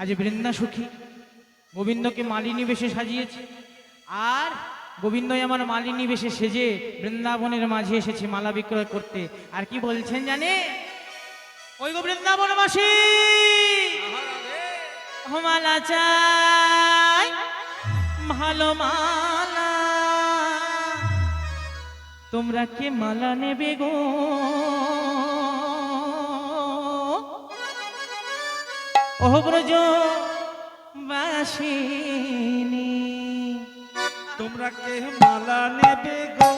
আজ বৃন্দা সুখী। গোবিন্দকে মালিনী বেশে সাজিয়েছে। আর গোবিন্দই আমার মালিনী বেশে সেজে বৃন্দাবনের মাঝে এসেছে মালা বিক্রয় করতে। আর কি বলছেন জানে? ওই গো বৃন্দাবন মাসি মালা চাই, ভালো মালা। তোমরা কে মালা নেবে গো? ও ব্রজ বাসিনী তোমরা কে মালা নেবে গো?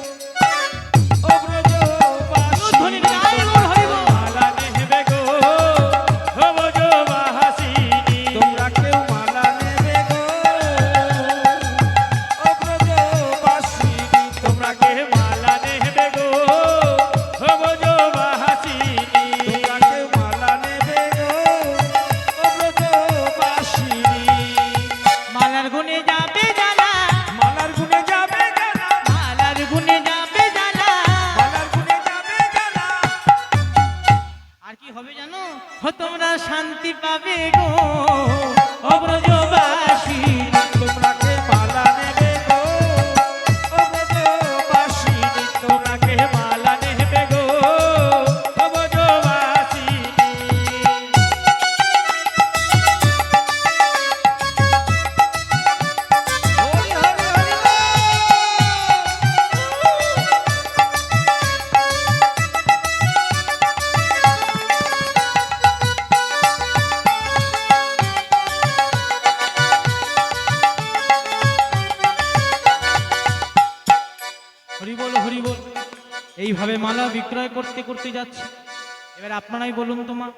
এবার বলুন তো মা।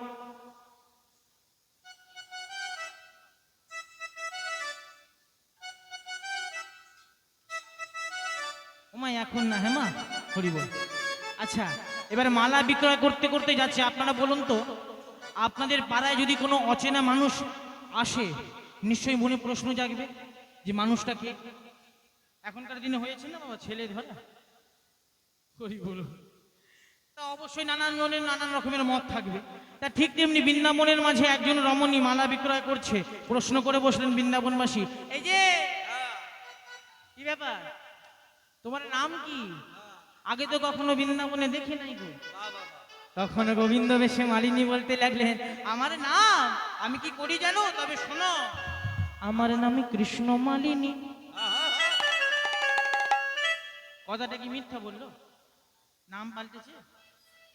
এখন না হ্যাঁ মা? হরি বল। আচ্ছা এবার মালা বিক্রয় করতে করতে যাচ্ছে, আপনারা বলুন তো। আপনাদের পাড়ায় যদি কোনো অচেনা মানুষ আসে, নিশ্চয়ই মনে প্রশ্ন জাগবে যে মানুষটা কে? এখনকার দিনে হয়েছে না বাবা, ছেলে ধরা? করি বলো তা অবশ্যই নানান জনের নানান রকমের মত থাকবে। তা ঠিক তেমনি বৃন্দাবনের মাঝে একজন রমণী মালা বিক্রয় করছে। প্রশ্ন করে বসলেন বৃন্দাবনবাসী, এই যে কি ব্যাপার? তোমার নাম কি? আগে তো কখনো বৃন্দাবনে দেখি নাই গো। তখন গোবিন্দ বেশে মালিনী বলতে লাগলেন, আমার নাম? আমি কি করি জানো? তবে শোনো। আমার নামে কৃষ্ণ মালিনী। কথাটা কি মিথ্যা বলল? নাম পাল্টেছে?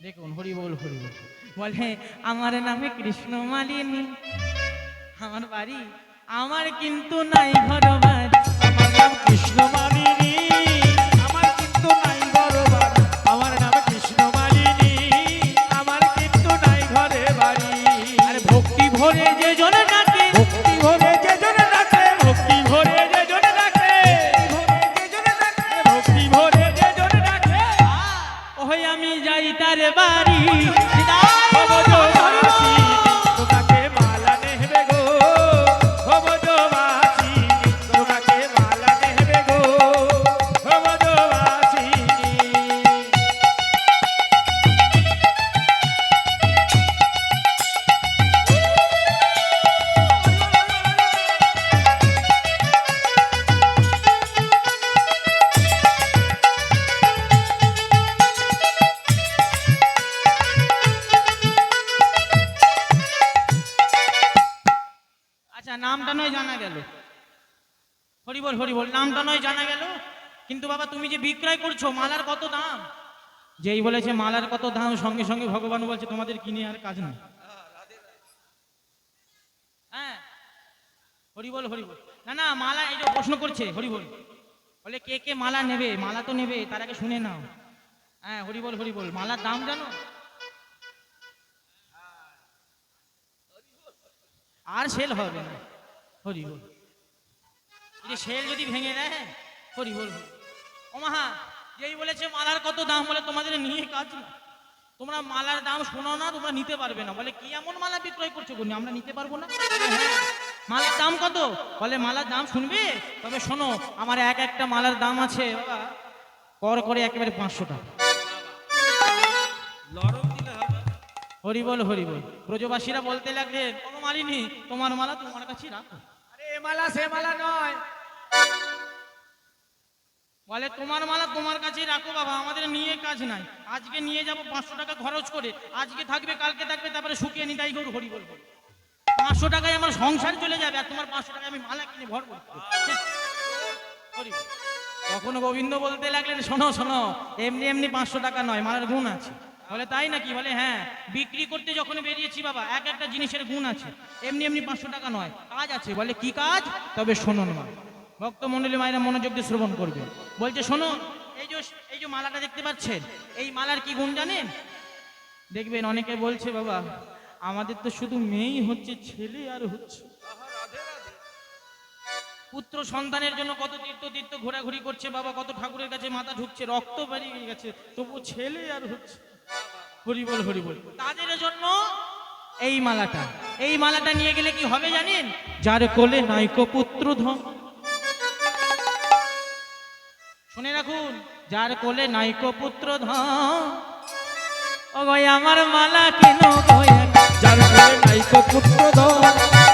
দেখুন, হরি বল হরি বল। বলে, আমার নামে কৃষ্ণ মালিনী। আমার বাড়ি, আমার কিন্তু নাই ঘর বাড়ি আমার নাম কৃষ্ণ মালিনী। যাই তার বাড়ি। নামটা নয় জানা গেল। হরিবল হরিবল নামটা নয় জানা গেল। কিন্তু বাবা, তুমি যে বিক্রয় করছ, মালার কত দাম? যেই বলেছে মালার কত দাম, সঙ্গে সঙ্গে ভগবান বলছে, তোমাদের কিনে আর কাজ নেই। হ্যাঁ। হরিবল হরিবল না না, মালা, এই যে প্রশ্ন করছে হরিবল বলে। কে কে মালা নেবে? মালা তো নেবে, তার আগে শুনে নাও। হ্যাঁ হরিবল হরিবল মালার দাম জানো? আর সেল হবে না। হরি বল যে সেল যদি ভেঙে দেয় হরি বল ও মাহা যেই বলেছে মালার কত দাম বলে তোমাদের নিয়ে কাজ না। তোমরা মালার দাম শোনো না তোমরা নিতে পারবে না। বলে কি এমন মালা বিক্রয় করছ গুনি আমরা নিতে পারব না। "হ্যাঁ।" মালার দাম কত? বলে মালার দাম শুনবে? তবে শোনো আমার এক একটা মালার দাম আছে বাবা। কর করে একেবারে পাঁচশো টাকা হরি বল হরি বল। ব্রজবাসীরা বলতে লাগলেন কোনো মালিনী তোমার মালা তোমার কাছে রাখো। মালা, সে মালা নয়। বলে, তোমার মালা তোমার কাছেই রাখো বাবা, আমাদের নিয়ে কাজ নাই। আজকে নিয়ে যাব পাঁচশো টাকা খরচ করে। আজকে থাকবে, কালকে থাকবে, তারপরে শুকিয়ে নিতাই গরু, হরি বলব। পাঁচশো টাকায় আমার সংসার চলে যাবে, আর তোমার পাঁচশো টাকায় আমি মালা কিনে ভর করব। তখন গোবিন্দ বলতে লাগলেন, শোনো শোনো, এমনি এমনি পাঁচশো টাকা নয়, মালার গুণ আছে। বলে, তাই নাকি? বলে হ্যাঁ বিক্রি করতে যখন বেরিয়েছি বাবা, এক একটা জিনিসের গুণ আছে, এমনি এমনি পাঁচশো টাকা নয়, কাজ আছে। বলে, কি কাজ? তবে শোনুন মা ভক্ত মন্ডলী মায়েরা মনোযোগ দিয়ে শ্রবণ করবে। বলছে, শোনো, এই যে এই যে মালাটা দেখতে পাচ্ছেন, এই মালার কি গুণ জানেন? দেখবেন অনেকে বলছে, বাবা, আমাদের তো শুধু মেয়েই হচ্ছে, ছেলে আর হচ্ছে। পুত্র সন্তানের জন্য কত তীর্থ তীর্থ ঘোরাঘুরি করছে, বাবা, কত ঠাকুরের কাছে মাথা ঢুকছে, রক্ত বেরিয়ে গেছে তবু ছেলে আর হচ্ছে। হরিবল হরিবল তাদের জন্য এই মালাটা। এই মালাটা নিয়ে গেলে কি হবে জানেন? যার কোলে নাইকো পুত্র ধন। শুনে রাখুন যার কোলে নাইকো পুত্র ধন। ও আমার মালা কেন যার কোলে নাইকো পুত্র ধন।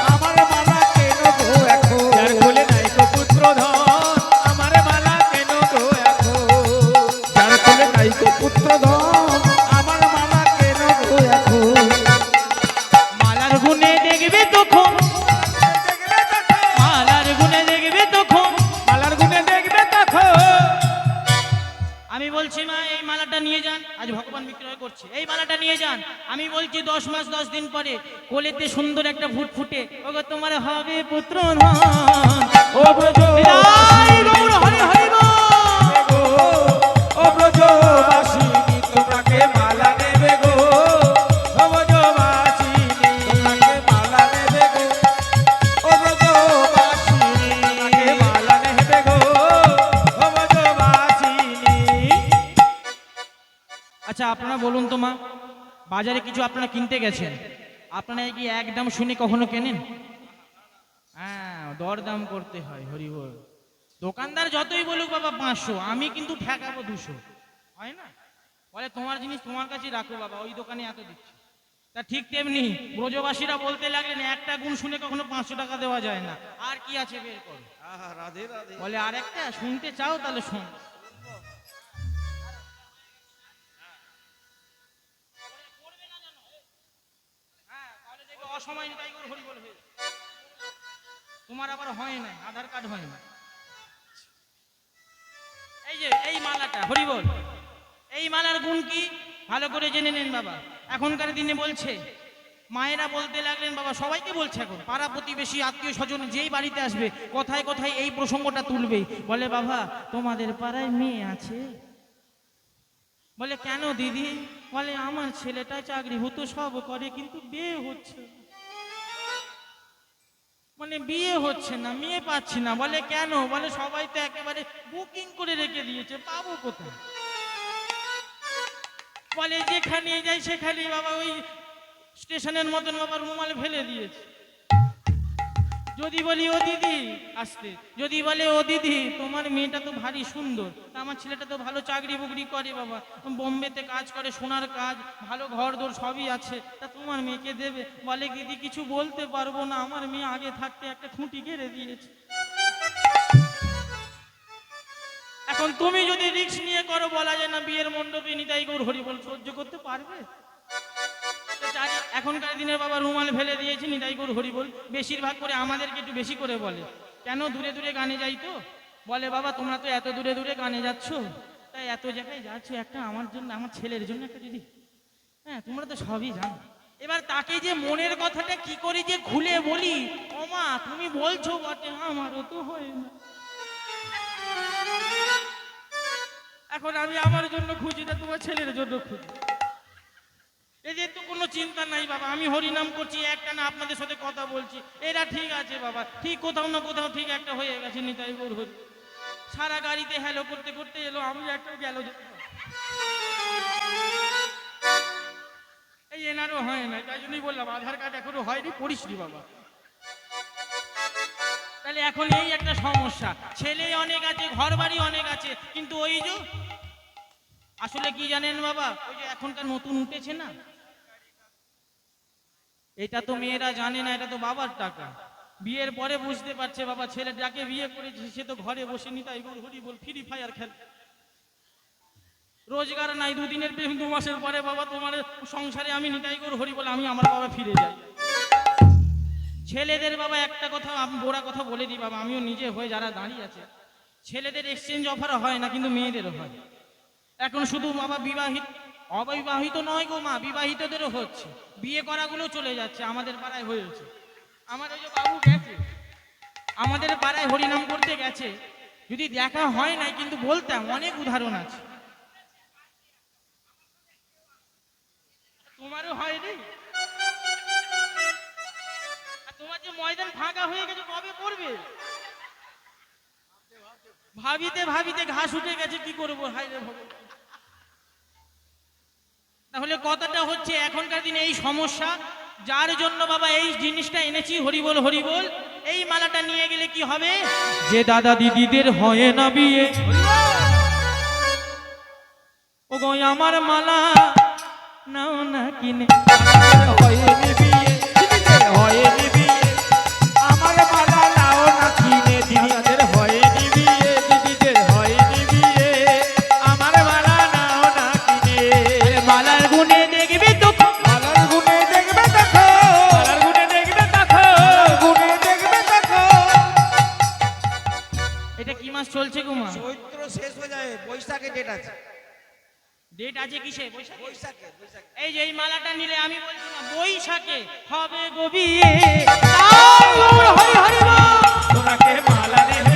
করছে এই মালাটা নিয়ে যান। আমি বলছি দশ মাস দশ দিন পরে। কোলেতে সুন্দর একটা ফুট ফুটে ওগো তোমার হবে পুত্র না ও হরি হরি বাজারে কিছু আপনারা কিনতে গেছেন? আপনারা কি একদম শুনে কখনো কেনেন? হ্যাঁ দরদাম করতে হয় হরি বল। দোকানদার যতই বলুক বাবা পাঁচশো আমি কিন্তু ঠেকাবো দুশো। হয় না? বলে তোমার জিনিস তোমার কাছে রাখো বাবা ওই দোকানে এত দিচ্ছি। তা ঠিক তেমনি ব্রজবাসীরা বলতে লাগলেন একটা গুণ শুনে কখনো পাঁচশো টাকা দেওয়া যায় না। আর কি আছে বের করো? বলে আর একটা শুনতে চাও তাহলে শোন। তাহলে দেখবে অসময় নিতাই গৌর হরি বল হয়ে তোমার আবার হয় না আধার কার্ড হয় না এই যে, এই মালাটা, হরি বল। এই মালার গুণ কি? ভালো করে জেনে নেন বাবা। এখনকার দিনে বলছে, মায়েরা বলতে লাগলেন, বাবা, সবাইকে বলছে এখন, পাড়া প্রতিবেশী, আত্মীয় স্বজন যেই বাড়িতে আসবে, কোথায় কোথায় এই প্রসঙ্গটা তুলবেই বলে, বাবা, তোমাদের পাড়ায় মেয়ে আছে। বলে, কেন দিদি? বলে, আমার ছেলেটা চাকরি হতো সব করে, কিন্তু বিয়ে হচ্ছে। মানে বিয়ে হচ্ছে না, মেয়ে পাচ্ছি না। বলে কেন? বলে সবাই তো একেবারে বুকিং করে রেখে দিয়েছে পাবো কোথায়? বলে যেখানে যাই সেখানে বাবা ওই স্টেশনের মতন বাবা রুমাল ফেলে দিয়েছে। যদি বলি, ও দিদি, আসতে। যদি বলে, ও দিদি, তোমার মেয়েটা তো ভারী সুন্দর। আমার ছেলেটা তো ভালো চাকরি বুকরি করে, বাবা। বোম্বেতে কাজ করে, সোনার কাজ, ভালো ঘর দোর সবই আছে। তা তোমার মেয়েকে দেবে? বলে, দিদি, কিছু বলতে পারব না। আমার মেয়ে আগে থাকতে একটা খুঁটি গেড়ে দিয়েছে। এখন তুমি যদি রিস্ক নিয়ে করো, বলা যায় না, বিয়ের মণ্ডপে নিতাই গৌর হরি বল সহ্য করতে পারবে? এখনকার দিনের বাবা রুমাল ফেলে দিয়েছে নিতাই গৌর হরি বল। বেশিরভাগ করে আমাদেরকে একটু বেশি করে বলে। কেন দূরে দূরে গানে যাই তো? বলে, বাবা, তোমরা তো এত দূরে দূরে গানে যাচ্ছ। তাই এত জায়গায় যাচ্ছ, একটা আমার জন্য, আমার ছেলের জন্য একটা দিদি হ্যাঁ তোমরা তো সবই জানো। এবার তাকে যে মনের কথাটা কি করে যে খুলে বলি, ওমা, তুমি বলছো বটে, আমারও তো হয় না। এখন আমি আমার জন্য খুঁজি না তোমার ছেলের জন্য খুঁজি। এদের তো কোনো চিন্তা নাই বাবা, আমি হরিনাম করছি, একটা না আপনাদের সাথে কথা বলছি। এরা ঠিক আছে বাবা, ঠিক কোথাও না কোথাও ঠিক একটা হয়ে গেছে, নিতাই গৌর হরি সারা গাড়িতে হ্যালো করতে করতে এলো, আমি একটা গেল এই এনারও হয় না, তাই জন্যই বললাম, আধার কার্ড এখনও হয়নি পড়িসনি বাবা। তাহলে এখন এই একটা সমস্যা, ছেলে অনেক আছে ঘর বাড়ি অনেক আছে, কিন্তু ওই যে আসলে কি জানেন বাবা, ওই যে এখনকার নতুন উঠেছে না এটা তো মেয়েরা জানে না, এটা তো বাবার টাকা। বিয়ের পরে বুঝতে পারছে, বাবা ছেলে যাকে বিয়ে করেছে, সে তো ঘরে বসে নি, তাই বল হরি বল ফ্রি ফায়ার খেল। রোজগার নাই, দুদিনের প্রেম, দু মাসের পরে বাবা তোমার সংসারে আমি নিতাই করে হরি বলে, আমি আমার বাবা ফিরে যাই। ছেলেদের বাবা একটা কথা, আমি বোরা কথা বলে দিই বাবা, আমিও নিজে হয়ে যারা দাঁড়িয়ে আছে। ছেলেদের এক্সচেঞ্জ অফার হয় না, কিন্তু মেয়েদেরও হয়। এখন শুধু বাবা বিবাহিত অবিবাহিত নয় গো মা, বিবাহিতদেরও হচ্ছে। বিয়ে করাগুলো চলে যাচ্ছে, আমাদের পাড়ায় হয়েছে। ওই যে বাবু গেছে, আমাদের পাড়ায় হরিনাম করতে গেছে। যদি দেখা হয় নাই, কিন্তু বলতাম, অনেক উদাহরণ আছে। তোমারও হয়নি? তোমার যে ময়দান ফাঁকা হয়ে গেছে, কবে করবে? ভাবিতে ভাবিতে ঘাস উঠে গেছে, কি করব? হাই রে ভগবান। তাহলে কথাটা হচ্ছে এখনকার দিনে এই সমস্যা। যার জন্য বাবা এই জিনিসটা এনেছি, হরিবল হরিবল। এই মালাটা নিয়ে গেলে কি হবে? যে দাদা দিদিদের হয় না বিয়ে। ও গো আমার মালা নাও না কিনে। হয়নি চলছে গো মা। চৈত্র শেষ হয়ে যাবে বৈশাখে ডেট আছে। ডেট আছে কিসে বৈশাখে বৈশাখে বৈশাখে এই যে এই মালাটা নিলে আমি বলছি না বৈশাখে হবে গবি হরি হরি বল। তোমাকে মালা নেবে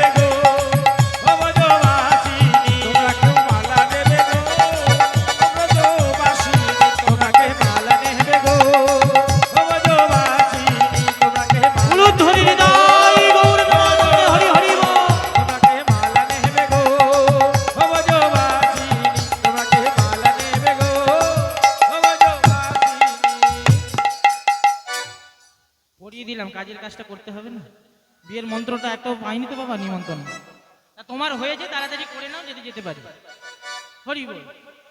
দিলাম কাজের কাজটা করতে হবে না। বিয়ের মন্ত্রটা এত পাইনি তো বাবা নিমন্ত্রণ। তা তোমার হয়েছে, তাড়াতাড়ি করে নাও যদি যেতে পারি। হরি বল।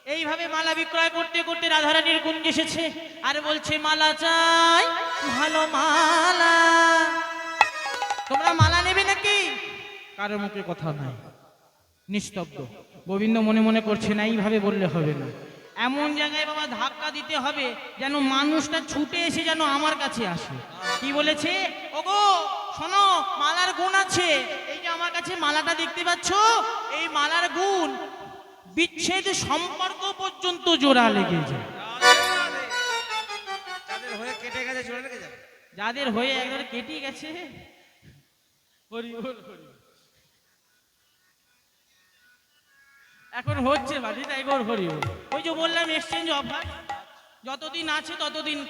এইভাবে মালা বিক্রয় করতে করতে রাধারানীর কুঞ্জ এসেছে আর বলছে, মালা চাই, ভালো মালা। তোমরা মালা নেবে নাকি? কারও মুখে কথা নাই। নিস্তব্ধ। গোবিন্দ মনে মনে করছে না এইভাবে বললে হবে না। এমন জায়গায় বাবা ধাক্কা দিতে হবে যেন মানুষটা ছুটে এসে যেন আমার কাছে আসে। কি বলেছে? ওগো শোনো মালার গুণ আছে। এই যে আমার কাছে মালাটা দেখতে পাচ্ছ এই মালার গুণ বিচ্ছেদ সম্পর্ক পর্যন্ত জোড়া লেগে যায়। যাদের হয়ে কেটে গেছে চলে রেখে যাবে। যাদের হয়ে একবার কেটে গেছে হরি হরি এখন হচ্ছে বাড়ি তাই গোর হরি। ওই যে বললাম এক্সচেঞ্জ অফার যতদিন আছে ততদিন।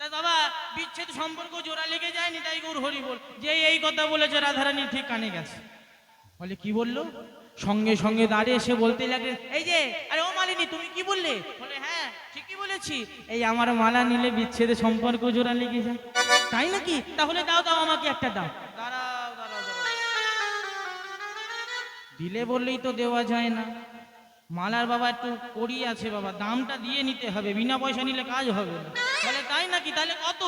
তা বাবা, বিচ্ছেদ সম্পর্ক জোড়া লেগে যায়নি, তাই গোর হরি বল। যে এই কথা বলেছে, রাধারানী ঠিক কানে গেছে। বলে, কি বলল? সঙ্গে সঙ্গে দাঁড়িয়ে এসে বলতে লাগলে, এই যে, আরে ও মালিনী, তুমি কি বললে? বলে হ্যাঁ ঠিকই বলেছি। এই আমার মালা নিলে বিচ্ছেদে সম্পর্ক জোড়া লেগে যায়। তাই নাকি? তাহলে দাও দাও আমাকে একটা দাও। দাঁড়াও। দিলে বললেই তো দেওয়া যায় না। মালার বাবা একটু কড়ি আছে বাবা দামটা দিয়ে নিতে হবে বিনা পয়সা নিলে কাজ হবে না। বলে তাই নাকি? তাহলে কত?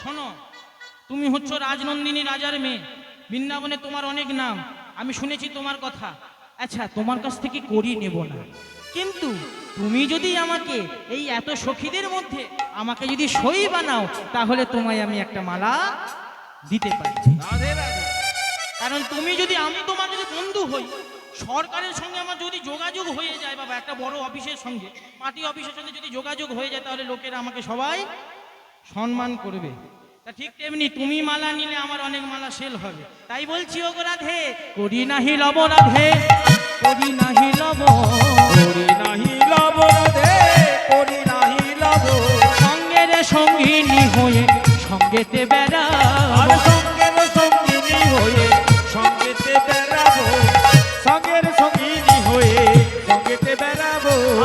শোনো তুমি হচ্ছ রাজনন্দিনী রাজার মেয়ে বৃন্দাবনে তোমার অনেক নাম আমি শুনেছি তোমার কথা। আচ্ছা তোমার কাছ থেকে করি নেব না। কিন্তু তুমি যদি আমাকে এই এত সখীদের মধ্যে আমাকে যদি সই বানাও তাহলে তোমায় আমি একটা মালা দিতে পারি। কারণ তুমি যদি আমি তোমার যদি বন্ধু হই সরকারের সঙ্গে আমার যদি যোগাযোগ হয়ে যায় বাবা একটা বড় অফিসের সঙ্গে পার্টি অফিসের সঙ্গে যদি যোগাযোগ হয়ে যায় তাহলে লোকেরা আমাকে সবাই সম্মান করবে। তা ঠিক তেমনি তুমি মালা নিলে আমার অনেক মালা সেল হবে। তাই বলছি ওগো রাধে করি নাহি লব রাধে করি নাহি লব করি নাহি লব রাধে করি নাহি লব। সঙ্গের সঙ্গিনী হয়ে সঙ্গেতে বেড়া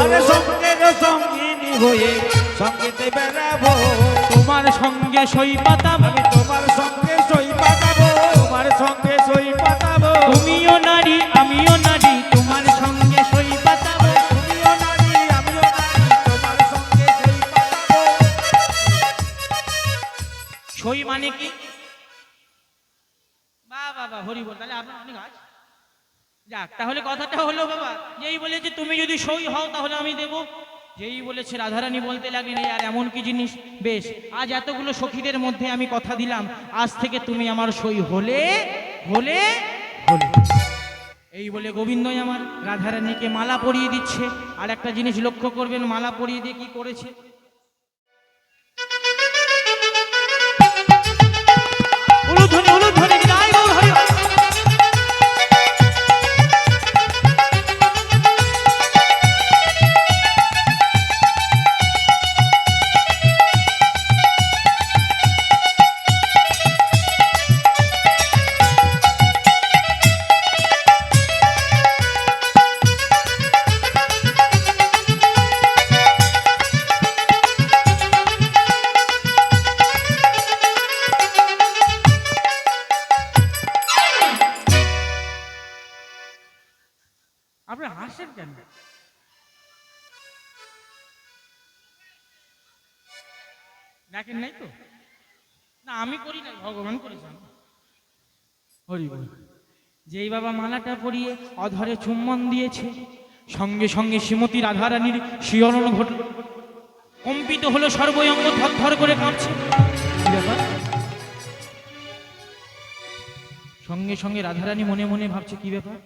আরে সঙ্গের সঙ্গিনী হয়ে সঙ্গেতে বেড়াবো। তোমার সঙ্গে সই পাতাম। আমি তোমার সঙ্গে যাক, তাহলে কথাটা হলো বাবা, যেই বলেছে তুমি যদি সই হও তাহলে আমি দেব। যেই বলেছে রাধারানী বলতে লাগলেন আর এমন কি জিনিস? বেশ, আজ এতগুলো সখীদের মধ্যে আমি কথা দিলাম, আজ থেকে তুমি আমার সই হলে হলে হলে। এই বলে গোবিন্দই আমার রাধারানীকে মালা পরিয়ে দিচ্ছে। আর একটা জিনিস লক্ষ্য করবেন, মালা পরিয়ে দিয়ে কি করেছে? না, আমি করি না ভগবান করেছেন। হরি বল। যেই বাবা মালাটা পরিয়ে অধরে চুম্বন দিয়েছে, সঙ্গে সঙ্গে শ্রীমতী রাধারানীর শিহরণ ঘটল। কম্পিত হলো সর্বয়ঙ্গ থরথর করে কাঁপছে। সঙ্গে সঙ্গে রাধারানী মনে মনে ভাবছে, কি ব্যাপার?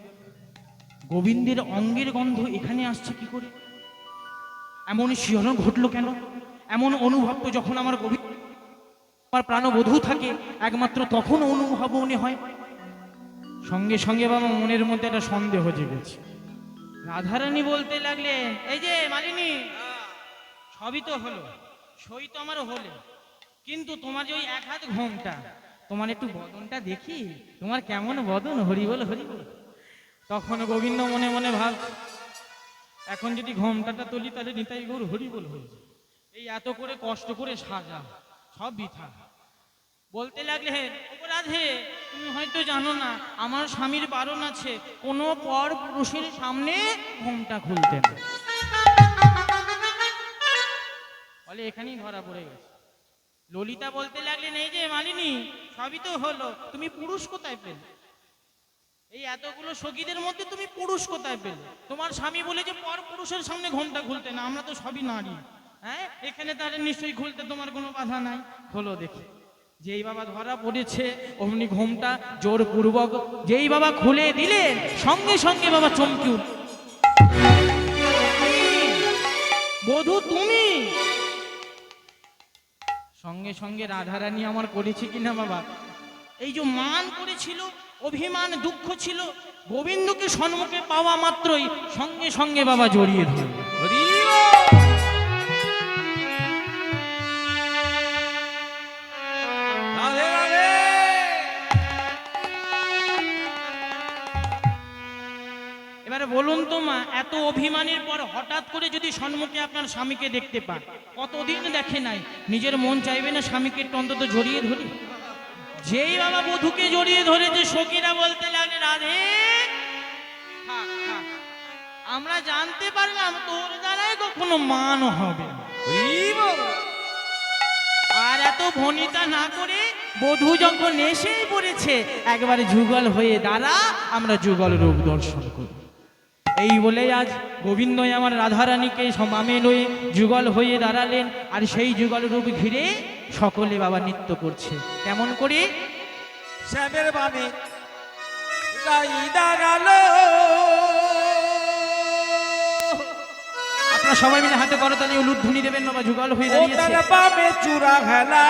গোবিন্দের অঙ্গের গন্ধ এখানে আসছে কি করে? এমন শিহরণ ঘটলো কেন? এমন অনুভব তো যখন আমার গোবিন্দ আমার প্রাণবধূ থাকে, একমাত্র তখন অনুভব মনে হয়। সঙ্গে সঙ্গে বাবা মনের মধ্যে একটা সন্দেহ জেগেছে। রাধারানী বলতে লাগলে, এই যে মালিনী, সবই তো হলো, সই তো আমারও হলে। কিন্তু তোমার যে ওই এক হাত ঘোমটা, তোমার একটু বদনটা দেখি, তোমার কেমন বদন, হরি বল হরি বল? তখন গোবিন্দ মনে মনে ভাব এখন যদি ঘোমটাটা তুলি, তাহলে নিতাই গৌর হরি বল যায়। এই এত করে কষ্ট করে সাজা সব বৃথা বলতে লাগলে "ওগো রাধে তুমি হয়তো জানো না, আমার স্বামীর বারণ আছে, কোনো পর পুরুষের সামনে ঘোমটা খুলতে না বলে, এখানেই ধরা পড়ে গেছে। ললিতা বলতে লাগলেন, এই যে মালিনী, সবই তো হলো, তুমি পুরুষ কোথায় পেলে? এই এতগুলো সখীদের মধ্যে তুমি পুরুষ কোথায় পেলে? তোমার স্বামী বলে যে পর পুরুষের সামনে ঘোমটা খুলতে না, আমরা তো সবই নারী। হ্যাঁ? এখানে তাহলে নিশ্চয়ই খুলতে তোমার কোনো বাধা নাই। হলো দেখে। যেই বাবা ধরা পড়েছে, অমনি ঘোমটা জোরপূর্বক যেই বাবা খুলে দিলেন, সঙ্গে সঙ্গে বাবা চমকে বধু, তুমি? সঙ্গে সঙ্গে রাধারানী আমার করেছে কিনা বাবা? এই যে মান করেছিল, অভিমান, দুঃখ ছিল, গোবিন্দকে সম্মুখে পাওয়া মাত্রই সঙ্গে সঙ্গে বাবা জড়িয়ে ধরল। এত অভিমানের পর হঠাৎ করে যদি সম্মুখে আপনার স্বামীকে দেখতে পান কতদিন দেখে নাই নিজের মন চাইবে না স্বামীকে একটু অন্তত জড়িয়ে ধরি যেই বাবা বধূকে জড়িয়ে ধরেছে সখীরা বলতে লাগে রাধে। আমরা জানতে পারলাম তোর দ্বারাই কখনো মান হবে। আর এত ভনিতা না করে বধূ যখন এসেই পড়েছে একবারে যুগল হয়ে দাঁড়া আমরা যুগল রূপ দর্শন করি এই বলে আজ গোবিন্দই আমার রাধারানীকে সমামে লয়ে যুগল হয়ে দাঁড়ালেন আর সেই যুগল রূপ ঘিরে সকলে বাবা নৃত্য করছে। কেমন করে? শ্যামের দাঁড়াল। আপনারা সবাই মিলে হাতে করতালি উলুধ্বনি দেবেন বাবা যুগল হয়ে দাঁড়িয়েছে। চূড়া খেলা।